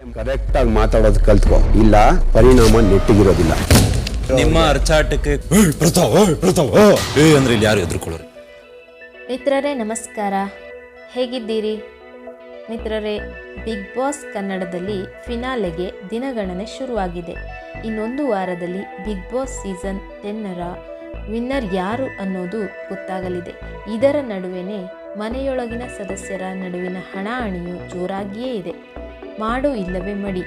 ಕರೆಕ್ಟಾಗಿ ಮಾತಾಡೋದು ಕಲ್ತ್ಕೋ. ಇಲ್ಲ ಪರಿಣಾಮ ನೆಟ್ಟಿಗಿರೋದಿಲ್ಲ. ನಿಮ್ಮ ಅರ್ಚಾಟಕ್ಕೆ "ಏಯ್ ಪ್ರತಾಪ್ ಏಯ್ ಪ್ರತಾಪ್ ಆ!" ಏ ಅಂದ್ರೆ ಇಲ್ಲಿ ಯಾರು ಎದುರ್ಕೊಳ್ಳೋರು? ಮಿತ್ರರೇ ನಮಸ್ಕಾರ. ಹೇಗಿದ್ದೀರಿ? ಮಿತ್ರರೇ ಬಿಗ್ ಬಾಸ್ ಕನ್ನಡದಲ್ಲಿ ಫಿನಾಲೆಗೆ ದಿನಗಣನೆ ಶುರುವಾಗಿದೆ. ಇನ್ನೊಂದು ವಾರದಲ್ಲಿ ಬಿಗ್ ಬಾಸ್ ಸೀಸನ್ ಟೆನ್ನರ ವಿನ್ನರ್ ಯಾರು ಅನ್ನೋದು ಗೊತ್ತಾಗಲಿದೆ. ಇದರ ನಡುವೆನೇ ಮನೆಯೊಳಗಿನ ಸದಸ್ಯರ ನಡುವಿನ ಹಣಾಹಣಿಯು ಜೋರಾಗಿಯೇ ಇದೆ. ಮಾಡು ಇಲ್ಲವೇ ಮಡಿ.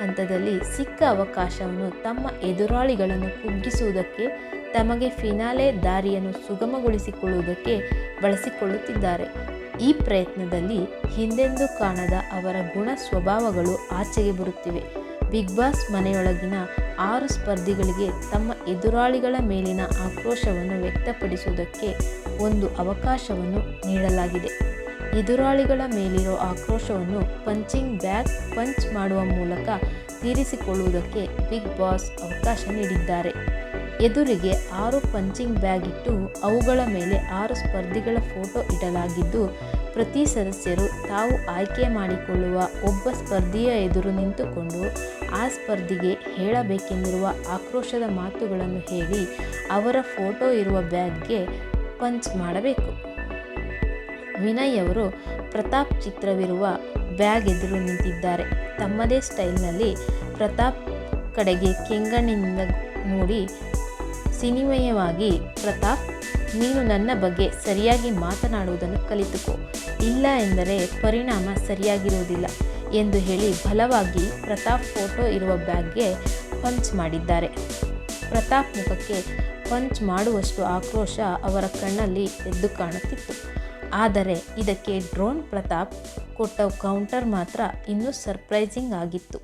ಹಂತದಲ್ಲಿ ಸಿಕ್ಕ ಅವಕಾಶವನ್ನು ತಮ್ಮ ಎದುರಾಳಿಗಳನ್ನು ಕುಗ್ಗಿಸುವುದಕ್ಕೆ, ತಮಗೆ ಫಿನಾಲೆ ದಾರಿಯನ್ನು ಸುಗಮಗೊಳಿಸಿಕೊಳ್ಳುವುದಕ್ಕೆ ಬಳಸಿಕೊಳ್ಳುತ್ತಿದ್ದಾರೆ. ಈ ಪ್ರಯತ್ನದಲ್ಲಿ ಹಿಂದೆಂದೂ ಕಾಣದ ಅವರ ಗುಣ ಸ್ವಭಾವಗಳು ಆಚೆಗೆ ಬರುತ್ತಿವೆ. ಬಿಗ್ ಬಾಸ್ ಮನೆಯೊಳಗಿನ ಆರು ಸ್ಪರ್ಧಿಗಳಿಗೆ ತಮ್ಮ ಎದುರಾಳಿಗಳ ಮೇಲಿನ ಆಕ್ರೋಶವನ್ನು ವ್ಯಕ್ತಪಡಿಸುವುದಕ್ಕೆ ಒಂದು ಅವಕಾಶವನ್ನು ನೀಡಲಾಗಿದೆ. ಎದುರಾಳಿಗಳ ಮೇಲಿರೋ ಆಕ್ರೋಶವನ್ನು ಪಂಚಿಂಗ್ ಬ್ಯಾಗ್ ಪಂಚ್ ಮಾಡುವ ಮೂಲಕ ತೀರಿಸಿಕೊಳ್ಳುವುದಕ್ಕೆ ಬಿಗ್ ಬಾಸ್ ಅವಕಾಶ ನೀಡಿದ್ದಾರೆ. ಎದುರಿಗೆ ಆರು ಪಂಚಿಂಗ್ ಬ್ಯಾಗ್ ಇಟ್ಟು ಅವುಗಳ ಮೇಲೆ ಆರು ಸ್ಪರ್ಧಿಗಳ ಫೋಟೋ ಇಡಲಾಗಿದ್ದು, ಪ್ರತಿ ಸದಸ್ಯರು ತಾವು ಆಯ್ಕೆ ಮಾಡಿಕೊಳ್ಳುವ ಒಬ್ಬ ಸ್ಪರ್ಧಿಯ ಎದುರು ನಿಂತುಕೊಂಡು ಆ ಸ್ಪರ್ಧಿಗೆ ಹೇಳಬೇಕೆಂದಿರುವ ಆಕ್ರೋಶದ ಮಾತುಗಳನ್ನು ಹೇಳಿ ಅವರ ಫೋಟೋ ಇರುವ ಬ್ಯಾಗ್ಗೆ ಪಂಚ್ ಮಾಡಬೇಕು. ವಿನಯ್ ಅವರು ಪ್ರತಾಪ್ ಚಿತ್ರವಿರುವ ಬ್ಯಾಗ್ ಎದುರು ನಿಂತಿದ್ದಾರೆ. ತಮ್ಮದೇ ಸ್ಟೈಲ್ನಲ್ಲಿ ಪ್ರತಾಪ್ ಕಡೆಗೆ ಕೆಂಗಣ್ಣಿನಿಂದ ನೋಡಿ ಸಿನಿಮಯವಾಗಿ, ಪ್ರತಾಪ್, ನೀನು ನನ್ನ ಬಗ್ಗೆ ಸರಿಯಾಗಿ ಮಾತನಾಡುವುದನ್ನು ಕಲಿತುಕೋ. ಇಲ್ಲ ಎಂದರೆ ಪರಿಣಾಮ ಸರಿಯಾಗಿರುವುದಿಲ್ಲ ಎಂದು ಹೇಳಿ ಬಲವಾಗಿ ಪ್ರತಾಪ್ ಫೋಟೋ ಇರುವ ಬ್ಯಾಗ್ಗೆ ಪಂಚ್ ಮಾಡಿದ್ದಾರೆ. ಪ್ರತಾಪ್ ಮುಖಕ್ಕೆ ಪಂಚ್ ಮಾಡುವಷ್ಟು ಆಕ್ರೋಶ ಅವರ ಕಣ್ಣಲ್ಲಿ ಎದ್ದು ಕಾಣುತ್ತಿತ್ತು. ಆದರೆ ಇದಕ್ಕೆ ಡ್ರೋನ್ ಪ್ರತಾಪ್ ಕೊಟ್ಟ ಕೌಂಟರ್ ಮಾತ್ರ ಇನ್ನೂ ಸರ್ಪ್ರೈಸಿಂಗ್ ಆಗಿತ್ತು.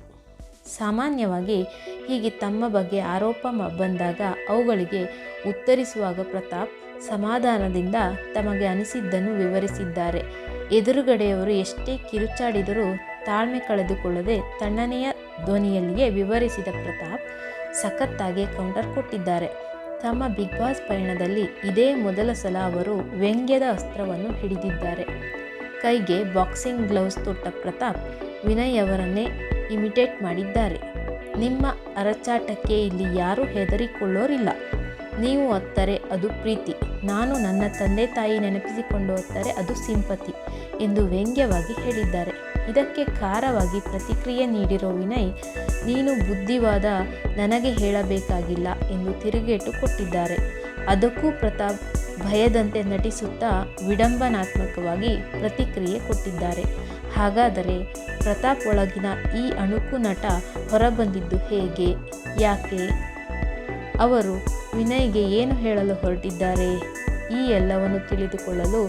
ಸಾಮಾನ್ಯವಾಗಿ ಹೀಗೆ ತಮ್ಮ ಬಗ್ಗೆ ಆರೋಪ ಬಂದಾಗ ಅವುಗಳಿಗೆ ಉತ್ತರಿಸುವಾಗ ಪ್ರತಾಪ್ ಸಮಾಧಾನದಿಂದ ತಮಗೆ ಅನಿಸಿದ್ದನ್ನು ವಿವರಿಸಿದ್ದಾರೆ. ಎದುರುಗಡೆಯವರು ಎಷ್ಟೇ ಕಿರುಚಾಡಿದರೂ ತಾಳ್ಮೆ ಕಳೆದುಕೊಳ್ಳದೆ ತಣ್ಣನೆಯ ಧ್ವನಿಯಲ್ಲಿಯೇ ವಿವರಿಸಿದ ಪ್ರತಾಪ್ ಸಖತ್ತಾಗಿ ಕೌಂಟರ್ ಕೊಟ್ಟಿದ್ದಾರೆ. ತಮ್ಮ ಬಿಗ್ ಬಾಸ್ ಪಯಣದಲ್ಲಿ ಇದೇ ಮೊದಲ ಸಲ ಅವರು ವ್ಯಂಗ್ಯದ ಅಸ್ತ್ರವನ್ನು ಹಿಡಿದಿದ್ದಾರೆ. ಕೈಗೆ ಬಾಕ್ಸಿಂಗ್ ಗ್ಲೌಸ್ ತೊಟ್ಟ ಪ್ರತಾಪ್ ವಿನಯ್ ಅವರನ್ನೇ ಇಮಿಟೇಟ್ ಮಾಡಿದ್ದಾರೆ. ನಿಮ್ಮ ಅರಚಾಟಕ್ಕೆ ಇಲ್ಲಿ ಯಾರೂ ಹೆದರಿಕೊಳ್ಳೋರಿಲ್ಲ. ನೀವು ಅತ್ತರೆ, ಅದು ಪ್ರೀತಿ. ನಾನು ನನ್ನ ತಂದೆ ತಾಯಿ ನೆನಪಿಸಿಕೊಂಡು ಅತ್ತರೆ, ಅದು ಸಿಂಪತಿ ಎಂದು ವ್ಯಂಗ್ಯವಾಗಿ ಹೇಳಿದ್ದಾರೆ. ಇದಕ್ಕೆ ಖಾರವಾಗಿ ಪ್ರತಿಕ್ರಿಯೆ ನೀಡಿರೋ ವಿನಯ್ ನೀನು ಬುದ್ಧಿವಾದ ನನಗೆ ಹೇಳಬೇಕಾಗಿಲ್ಲ ಎಂದು ತಿರುಗೇಟು ಕೊಟ್ಟಿದ್ದಾರೆ. ಅದಕ್ಕೂ ಪ್ರತಾಪ್ ಭಯದಂತೆ ನಟಿಸುತ್ತಾ ವಿಡಂಬನಾತ್ಮಕವಾಗಿ ಪ್ರತಿಕ್ರಿಯೆ ಕೊಟ್ಟಿದ್ದಾರೆ. ಹಾಗಾದರೆ ಪ್ರತಾಪ್ ಒಳಗಿನ ಈ ಅಣುಕು ನಟ ಹೊರಬಂದಿದ್ದು ಹೇಗೆ? ಯಾಕೆ? ಅವರು ವಿನಯ್ಗೆ ಏನು ಹೇಳಲು ಹೊರಟಿದ್ದಾರೆ? ಈ ಎಲ್ಲವನ್ನು ತಿಳಿದುಕೊಳ್ಳಲು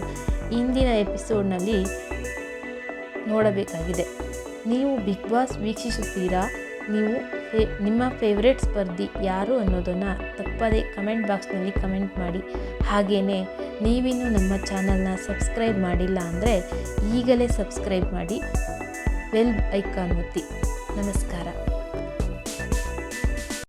ಇಂದಿನ ಎಪಿಸೋಡ್ನಲ್ಲಿ ನೋಡಬೇಕಾಗಿದೆ. ನೀವು ಬಿಗ್ ಬಾಸ್ ವೀಕ್ಷಿಸುತ್ತೀರಾ? ನೀವು ಫೇ, ನಿಮ್ಮ ಫೇವ್ರೆಟ್ ಸ್ಪರ್ಧಿ ಯಾರು ಅನ್ನೋದನ್ನು ತಪ್ಪದೇ ಕಮೆಂಟ್ ಬಾಕ್ಸ್ನಲ್ಲಿ ಕಮೆಂಟ್ ಮಾಡಿ. ಹಾಗೆಯೇ ನೀವಿನ್ನೂ ನಮ್ಮ ಚಾನಲ್ನ ಸಬ್ಸ್ಕ್ರೈಬ್ ಮಾಡಿಲ್ಲ ಅಂದರೆ ಈಗಲೇ ಸಬ್ಸ್ಕ್ರೈಬ್ ಮಾಡಿ. ಬೆಲ್ ಐಕಾನ್ ಒತ್ತಿ. ನಮಸ್ಕಾರ.